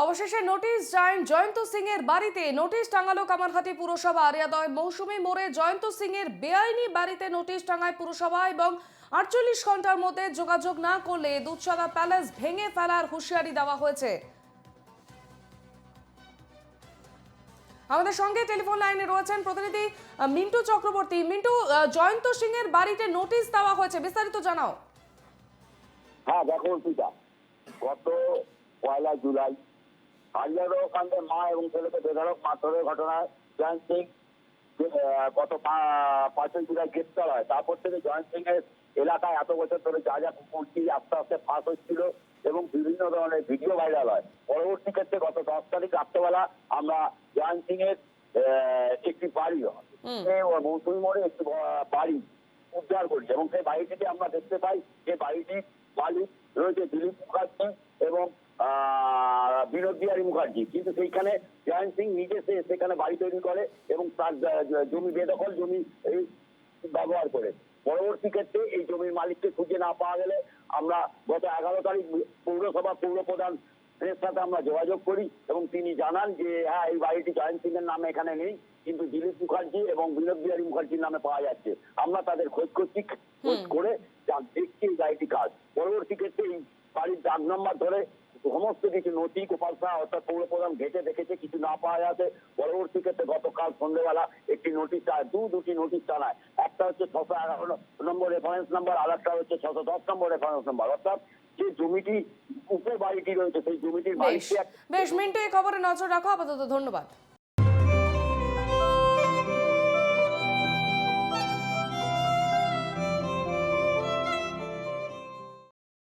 অবশেষে নোটিশ যায় জয়ন্ত সিং এর বাড়িতে। নোটিশ টাঙালো কামারহাটি পুরসভা। আরিয়াদয় মৌসুমী মোড়ে জয়ন্ত সিং এর বেআইনি বাড়িতে নোটিশ টাঙায় পুরসভা এবং আটচল্লিশ ঘণ্টার মধ্যে যোগাযোগ না করলে দুধসাদা প্যালেস ভেঙে ফেলার হুঁশিয়ারি দেওয়া হয়েছে। আমাদের সঙ্গে টেলিফোন লাইনে রয়েছেন প্রতিনিধি মিন্টু চক্রবর্তী। মিন্টু জয়ন্ত সিং এর বাড়িতে নোটিশ দেওয়া হয়েছে। বিস্তারিত জানাও। হ্যাঁ দেখো গত পয়লা জুলাই হাজারো কাণ্ডে মা এবং ছেলেকে বেধড়ক মারধরের ঘটনায় জয়ন্ত সিং গত পাঁচই জুলাই গ্রেপ্তার হয়। তারপর থেকে জয়ন্ত সিং এর এলাকায় এত বছর ধরে যা যা মূর্তি আস্তে আস্তে ফাঁস হচ্ছিল এবং বিভিন্ন ধরনের ভিডিও ভাইরাল হয়। পরবর্তী ক্ষেত্রে গত দশ তারিখ রাত্রেবেলা আমরা জয়ন্ত সিং এর একটি বাড়ি মৌসুমী মোড়ে একটি বাড়ি উদ্ধার করি এবং সেই বাড়িটিতে আমরা দেখতে পাই। যে বাড়িটির মালিক রয়েছে দিলীপ মুখার্জি। মুখার্জি কিন্তু সেইখানে জয়ন্ত সিং নিজে সেখানে বাড়ি তৈরি করে এবং তার জমি বেদখল জমি ব্যবহার করে। পরবর্তী ক্ষেত্রে এই জমির মালিককে খুঁজে না পাওয়া গেলে আমরা গত এগারো তারিখ পৌরসভা পৌর প্রধান সাথে আমরা যোগাযোগ করি এবং তিনি জানান যে হ্যাঁ এই বাড়িটি জয়ন্ত সিং এর নামে এখানে নেই কিন্তু দিলীপ মুখার্জি এবং বিনোদ বিহারী মুখার্জির নামে পাওয়া যাচ্ছে। আমরা তাদের খোঁজ করছি খোঁজ করে দেখছি এই বাড়িটি কাজ। পরবর্তী ক্ষেত্রে এই বাড়ির ডাক নম্বর ধরে সমস্ত কিছু নথি গোপালসা অর্থাৎ পৌর প্রধান ঘেটে দেখেছে কিছু না পাওয়া যাচ্ছে। পরবর্তী ক্ষেত্রে গতকাল সন্ধ্যেবেলা একটি নোটিশ দু দুটি নোটিশ জানায় একটা হচ্ছে ছশো এগারো নম্বর রেফারেন্স নাম্বার আর একটা হচ্ছে ছশো দশ নম্বর রেফারেন্স নাম্বার অর্থাৎ যে জমিটি উপর বাড়িটি রয়েছে সেই জমিটির এক- বেশ মিন্টু এই খবরে নজর রাখো। আপাতত ধন্যবাদ।